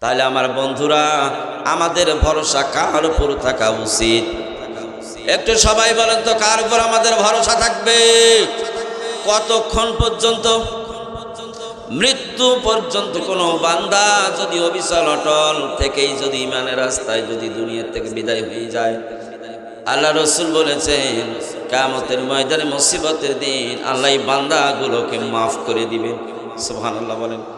তাহলে আমার বন্ধুরা, আমাদের ভরসা কার উপর থাকা উচিত? একটু সবাই বলেন তো, কার উপর আমাদের ভরসা থাকবে? কতক্ষণ পর্যন্ত? মৃত্যু পর্যন্ত কোনো বান্দা যদি অবিচল অটল থেকেই যদি ইমানের রাস্তায় যদি দুনিয়ার থেকে বিদায় হয়ে যায়। আল্লাহ রসুল বলেছেন কামতের ময়দানে মুসিবতের দিন আল্লাহ বান্দাগুলোকে মাফ করে দিবেন। সুহান আল্লাহ বলেন।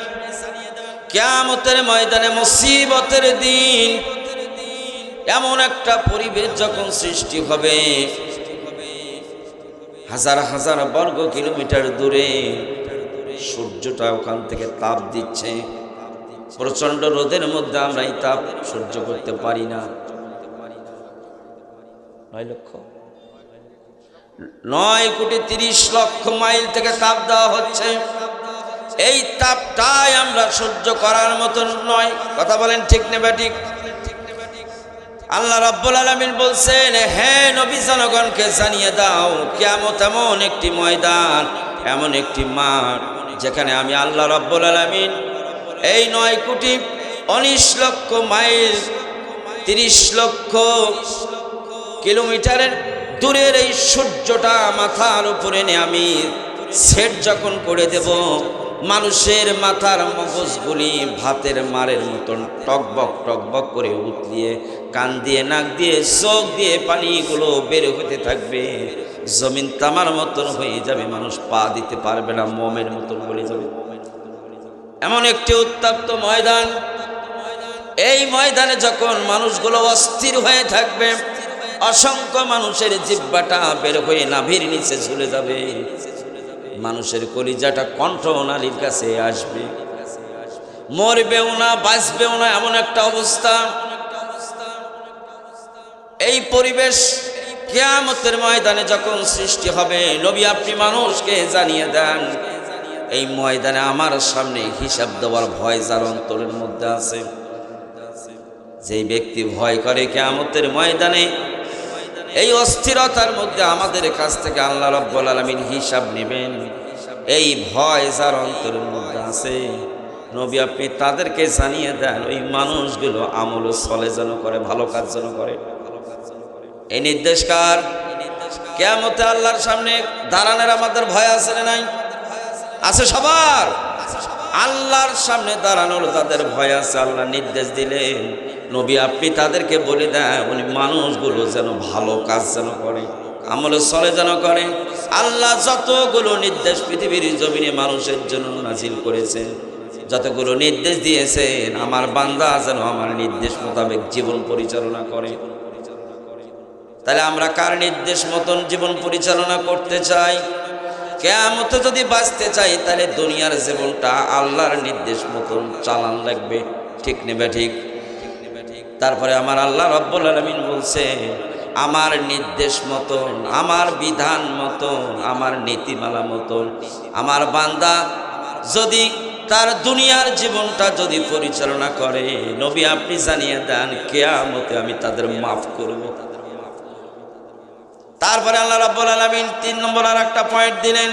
কিয়ামতের ময়দানে মুসিবতের দিন। এমন একটা পরিবেশ যখন সৃষ্টি হবে, হাজার হাজার বর্গ কিলোমিটার দূরে সূর্যটা ওখান থেকে তাপ দিচ্ছে। প্রচণ্ড রোদের মধ্যে আমরা এই তাপ সহ্য করতে পারি না। নয় লক্ষ। নয় কোটি তিরিশ লক্ষ মাইল থেকে তাপ দেওয়া হচ্ছে। এই তাপটাই আমরা সহ্য করার মতন নয়। কথা বলেন ঠিক নেবে ঠিক? আল্লাহ রাব্বুল আলামিন বলছেন, হে নবী জনগণকে জানিয়ে দাও কেমন এমন একটি ময়দান, এমন একটি মাঠ, যেখানে আমি আল্লাহ রাব্বুল আলামিন এই নয় কোটি উনিশ লক্ষ মাইল, তিরিশ লক্ষ কিলোমিটারের দূরের এই সূর্যটা মাথার উপরে এনে আমি সেট যখন করে দেব মানুষের মাথার মগজগুলি ভাতের মারের মতন টকবক টকবক করে উতলিয়ে কান দিয়ে, নাক দিয়ে, চোখ দিয়ে পানিগুলো বের হতে থাকবে। জমিন তামার মতন হয়ে যাবে, মানুষ পা দিতে পারবে না, মোমের মতন বলে যাবে। এমন একটি উত্তপ্ত ময়দান। এই ময়দানে যখন মানুষগুলো অস্থির হয়ে থাকবে, অসংখ্য মানুষের জিব্বাটা বের হয়ে নাভির নিচে ঝুলে যাবে। মানুষের কলিজাটা কণ্ঠ নালীর কাছে আসবে। মরবেও না, বাঁচবেও না, এমন একটা অবস্থা। এই পরিবেশ কেয়ামতের ময়দানে যখন সৃষ্টি হবে, নবী আপনি মানুষকে জানিয়ে দেন, এই ময়দানে আমার সামনে হিসাব দেওয়ার ভয় যার অন্তরের মধ্যে আছে। যেই ব্যক্তি ভয় করে কেয়ামতের ময়দানে এই অস্থিরতার মধ্যে আমাদের কাছ থেকে আল্লাহ রব্বুল আলমিন হিসাব নেবেন। এই ভয় যার অন্তরের মধ্যে আছে, নবী আপনি তাদেরকে জানিয়ে দেন, ওই মানুষগুলো আমল চলে যেন করে, ভালো কাজ যেন করে। এই নির্দেশকার কেমতে আল্লাহর সামনে দাঁড়ানোর আমাদের ভয় আছে না নাই? আছে সবার। আল্লাহর সামনে দাঁড়ানোর তাদের ভয় আছে, আল্লাহ নির্দেশ দিলেন। নবী, আপনি তাদেরকে বলে দেন, উনি মানুষগুলো যেন ভালো কাজ যেন করে, আমলে চলে যেন করে। আল্লাহ যতগুলো নির্দেশ পৃথিবীর জমিনে মানুষের জন্য নাজিল করেছেন, যতগুলো নির্দেশ দিয়েছেন, আমার বান্দা যেন আমার নির্দেশ মোতাবেক জীবন পরিচালনা করে। তাহলে আমরা কার নির্দেশ মতন জীবন পরিচালনা করতে চাই? কেয়ামতে যদি বাঁচতে চাই, তাহলে দুনিয়ার জীবনটা আল্লাহর নির্দেশ মতন চালান লাগবে। ঠিক নেবে ঠিক? তারপরে আমার আল্লাহ রব্বুল আলমিন বলছে, আমার নির্দেশ মতন, আমার বিধান মতন, আমার নীতিমালা মতন, আমার বান্দা যদি তার দুনিয়ার জীবনটা যদি পরিচালনা করে, নবী আপনি জানিয়ে দেন, কেয়ামতে আমি তাদের মাফ করব। তারপরে আল্লাহ রাব্বুল আলামিন তিন নম্বর আর একটা পয়েন্ট দিলেন।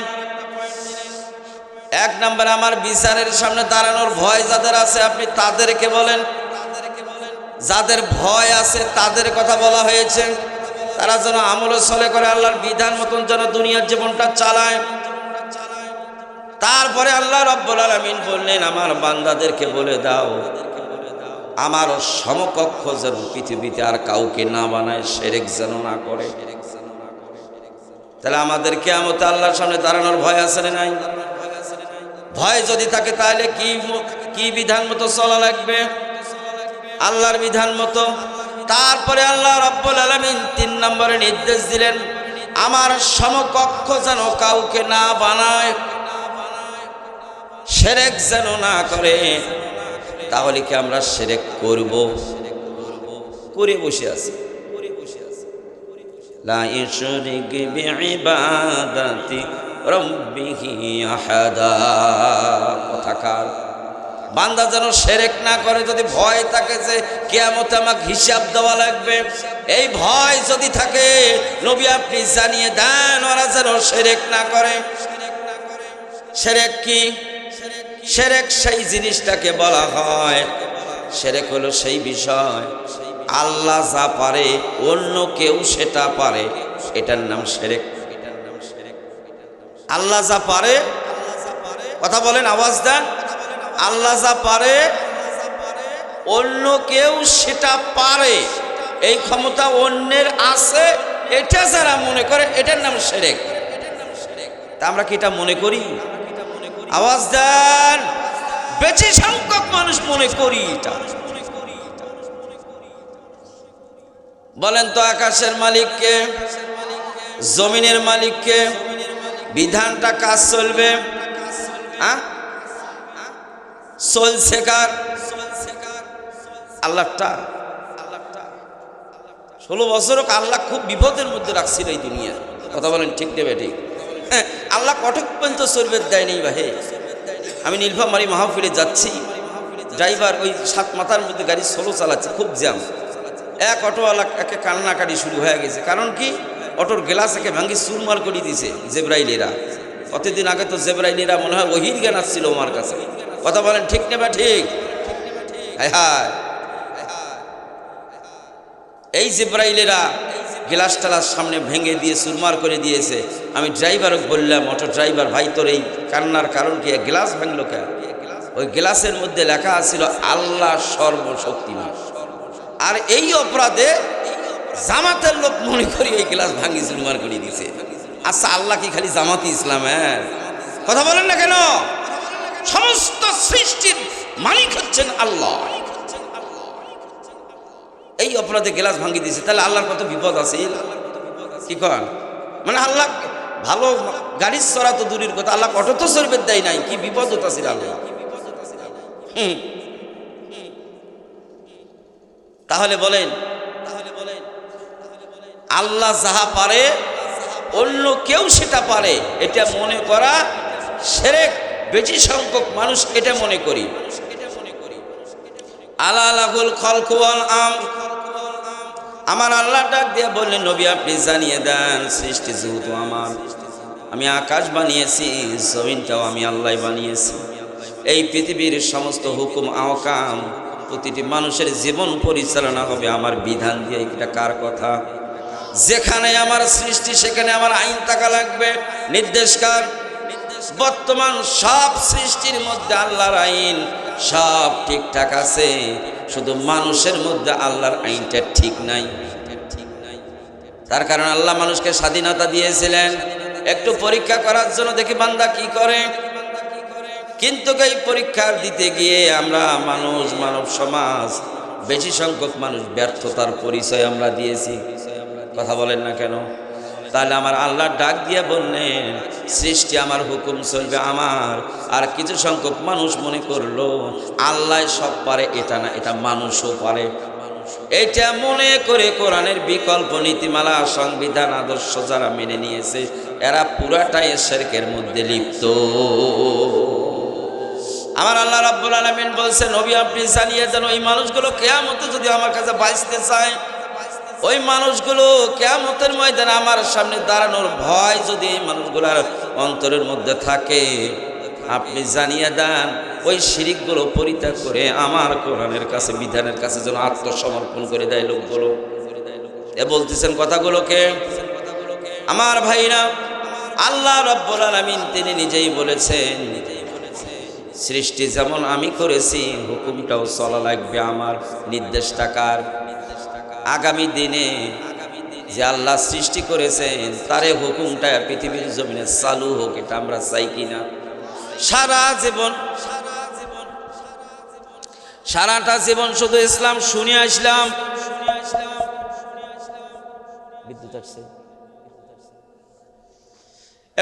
এক নম্বর, আমার বিচারের সামনে দাঁড়ানোর ভয় যাদের আছে, আপনি তাদেরকে বলেন যাদের ভয় আছে তাদের কথা বলা হয়েছে। তারা যেন আমল সলে করে আল্লাহর বিধান মতন যেন দুনিয়ার জীবনটা চালায়। তারপরে আল্লাহ রব্বুল আলমিন বললেন, আমার বান্দাদেরকে বলে দাও, আমার সমকক্ষ যেন পৃথিবীতে আর কাউকে না বানায়, সেরেক যেন না করে। তাহলে আমাদের কেমতে আল্লাহর সামনে দাঁড়ানোর ভয় আছে না নাই? ভয় যদি থাকে তাহলে কি কি বিধান মতো চলা লাগবে? আল্লাহর বিধান মতো। তারপরে আল্লাহ রব্বুল আলমিন তিন নম্বরে নির্দেশ দিলেন, আমার সমকক্ষ যেন কাউকে না বানায়, সেরেক যেন না করে, তাহলে কি আমরা সেরেক করব? করে বসে আছি। কথাকার বান্দা যেন সেরেক না করে, যদি ভয় থাকে যে কেয়ামতে আমাকে হিসাব দেওয়া লাগবে। এই ভয় যদি থাকে, নবী আপনি জানিয়ে দেন, ওরা যেন সেরেক না করে। সেরেক কি? সেরেক সেই জিনিসটাকে বলা হয়। সেরেক হলো সেই বিষয়, আল্লাহ যা পারে, অন্য কেউ সেটা পারে। এটার নাম সেরেক। আল্লাহ যা পারে, কথা বলেন, আওয়াজ দেন। আল্লাহ যা পারে, অন্য কেউ সেটা পারে। এই ক্ষমতা অন্যের আছে, এটা যারা মনে করে, এটার নাম সেরেক। তা আমরা কি এটা মনে করি? আওয়াজ দেন। বেশি সংখ্যক মানুষ মনে করি এটা। বলেন তো আকাশের মালিককে, জমিনের মালিককে, বিধানটা কাজ চলবে? হ্যাঁ আল্লাহটা। ষোলো বছর আল্লাহ খুব বিপদের মধ্যে রাখছিল এই দুনিয়া। কথা বলেন ঠিক দেবে ঠিক। হ্যাঁ, আল্লাহ কটক পর্যন্ত সর্বের দেয়নি ভাই আমি নীলফামারি মাহফিলে যাচ্ছি। ড্রাইভার ওই সাত মাথার মধ্যে গাড়ি সোলো চালাচ্ছে খুব জ্যাম। এক অটোওয়ালা একে কান্নাকাটি শুরু হয়ে গেছে। কারণ কি? অটোর গ্লাস একে ভাঙ্গি সুরমার করে দিয়েছে জেব্রাইলেরা। কতদিন আগে তো জেব্রাইলেরা মনে হয় ওহির জ্ঞান আসছিল আমার কাছে। কথা বলেন ঠিক নেবা ঠিক? হায় এই জেব্রাইলেরা গ্লাস টালার সামনে ভেঙে দিয়ে সুরমার করে দিয়েছে। আমি ড্রাইভারকে বললাম, অটো ড্রাইভার, ভাই, তোর এই কান্নার কারণ কি? গ্লাস ভাঙলো কেন? ওই গ্লাসের মধ্যে লেখা আছিল, আল্লাহ সর্বশক্তিমান। আর এই অপরাধে জামাতের লোক মনে করি এই গ্লাস ভাঙি সুরমার করে দিয়েছে। আচ্ছা আল্লাহ কি খালি জামাতি ইসলাম হ্যাঁ? কথা বলেন না কেন? সমস্ত সৃষ্টির মালিক হচ্ছেন আল্লাহ। এই অপরাধে গ্লাস ভাঙি দিয়েছে, তাহলে আল্লাহর কত বিপদ আছে? কি কন? মানে আল্লাহ ভালো গাড়ির চড়া তো দূরের কথা, আল্লাহ অটো তো সরবের দেয় নাই, কি বিপদ হতাছিল আল্লাহ হুম। তাহলে বলেন, আল্লাহ যাহা পারে, অন্য কেউ সেটা পারে, এটা মনে করা সেরেক। বেশি সংখ্যক মানুষ এটা মনে করি। আলা লাগুল খলকুয়াল আম। আমার আল্লাহ ডাক দিয়ে বললেন, নবী, আপনি জানিয়ে দেন, সৃষ্টি যেহেতু আমার। আমি আকাশ বানিয়েছি, জমিনটাও আমি আল্লাহ বানিয়েছি। এই পৃথিবীর সমস্ত হুকুম, আহকাম, প্রতিটি মানুষের জীবন পরিচালনা হবে আমার বিধান দিয়ে। এটা কার কথা? যেখানে আমার সৃষ্টি, সেখানে আমার আইন থাকা লাগবে। নির্দেশকার বর্তমান সব সৃষ্টির মধ্যে আল্লাহর আইন, সব ঠিকঠাক আছে, শুধু মানুষের মধ্যে আল্লাহর আইনটা ঠিক নাই। তার কারণ আল্লাহ মানুষকে স্বাধীনতা দিয়েছিলেন। একটু পরীক্ষা করার জন্য দেখি বান্দা কি করে। কিন্তু এই পরীক্ষার দিতে গিয়ে আমরা মানুষ, মানব সমাজ, বেশি সংখ্যক মানুষ ব্যর্থতার পরিচয় আমরা দিয়েছি। কথা বলেন না কেন? তাহলে আমার আল্লাহ ডাক দিয়ে বললেন, সৃষ্টি আমার হুকুম চলবে আমার। আর কিছু সংখ্যক মানুষ মনে করল, আল্লাহ সব পারে, এটা না, এটা মানুষও পারে। এটা মনে করে কোরআনের বিকল্প নীতিমালা, সংবিধান, আদর্শ যারা মেনে নিয়েছে, এরা পুরাটাই শেরকের মধ্যে লিপ্ত। আমার আল্লাহ রাব্বুল আলামিন বলছেন, নবী আপনি জানিয়ে দেন, ওই মানুষগুলো কেয়ামতে যদি আমার কাছে বাঁচতে চায় ওই মানুষগুলো কেয়ামতের ময়দানে আমার সামনে দাঁড়ানোর ভয় যদি এই মানুষগুলার অন্তরের মধ্যে থাকে, আপনি জানিয়ে দেন, ওই শিরিকগুলো পরিত্যাগ করে আমার কোরআনের কাছে, বিধানের কাছে যেন আত্মসমর্পণ করে দেয় লোকগুলো। এ বলতেছেন কথাগুলোকে। আমার ভাইরা, আল্লাহ রব্বুল আলামিন তিনি নিজেই বলেছেন, সৃষ্টি যেমন আমি করেছি, হুকুমটাও চলা লাগবে আমার নির্দেশ টাকার আগামী দিনে যে আল্লাহ সৃষ্টি করেছেন, তারে হুকুমটা পৃথিবীর জমিনে চালু হোক, এটা আমরা চাই কিনা? সারা জীবন, সারাটা জীবন শুধু ইসলাম শুনে আসলাম।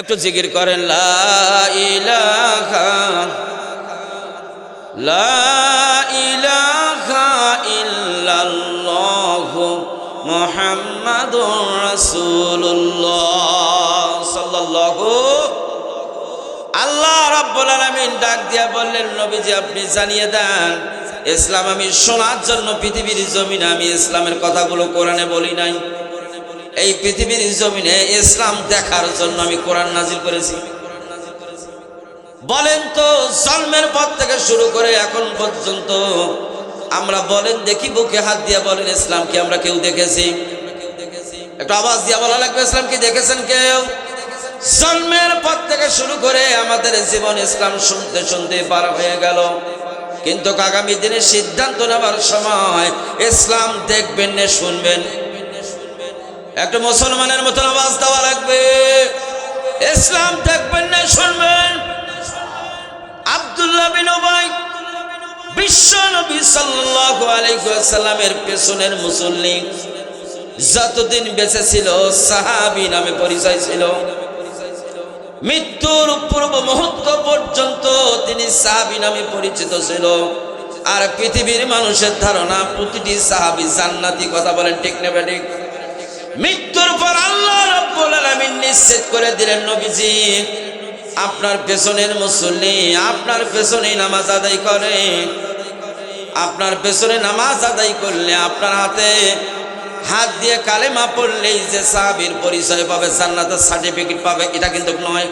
একটু জিকির করেন, লা ইলাহা, লা মুহাম্মাদুর রাসূলুল্লাহ সাল্লাল্লাহু আল্লাহ রাব্বুল আলামিন ডাক দিয়া বললেন, নবীজি আপনি জানিয়ে দেন, ইসলাম আমি শোনার জন্য পৃথিবীর জমিনে, আমি ইসলামের কথাগুলো কোরআনে বলি নাই। এই পৃথিবীর জমিনে ইসলাম দেখার জন্য আমি কোরআন নাজিল করেছি। বলেন তো, জন্মের পর থেকে শুরু করে এখন পর্যন্ত আমরা বলেন দেখি বুকে হাত দিয়ে বলেন, ইসলাম কি আমরা কেউ দেখেছি? একটু আওয়াজ দিয়ে বলা লাগবে, ইসলাম কি দেখেছেন কেউ? জন্মের পর থেকে শুরু করে আমাদের জীবন ইসলাম শুনতে শুনতে পার হয়ে গেল। কিন্তু আগামী দিনে সিদ্ধান্ত নেবার সময় ইসলাম দেখবেন না, শুনবেন। একটা মুসলমানের মতন আওয়াজ দেওয়া লাগবে। ইসলাম দেখবেন না, শুনবেন। আব্দুল্লাহ বিন উবাই বিশ্ব নবী সাল্লাল্লাহু আলাইহি ওয়াসাল্লামের পেছনের মুসল্লি যতদিন বেঁচে ছিল, সাহাবী নামে পরিচয় ছিল। মৃত্যুর পূর্ব মুহূর্ত পর্যন্ত তিনি সাহাবি নামে পরিচিত ছিল। আর পৃথিবীর মানুষের ধারণা, প্রতিটি সাহাবি জান্নাতি কথা বলেন, ঠিক নেবে ঠিক মৃত্যুর পর আল্লাহ রাব্বুল আলামিন নিশ্চিত করে দিলেন, নবীজি, আপনার পেছনের মুসল্লি আপনার পেছনে নামাজ আদায় করে। আপনার পেছনে নামাজ আদায় করলে আপনার হাতে হাত দিয়ে কালেমা পড়লেই যে সাহাবীর পরিচয় পাবে, জান্নাতের সার্টিফিকেট পাবে, এটা কিন্তু নয়।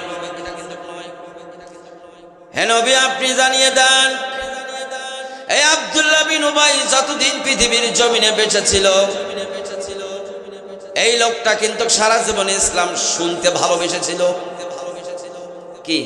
হে নবী, আপনি জানিয়ে দেন, এই আব্দুল্লাহ বিন উবাই যতদিন পৃথিবীর জমিনে বেঁচে ছিল এই লোকটা কিন্তু সারা জীবন ইসলাম শুনতে ভালোবেসেছিল। কি?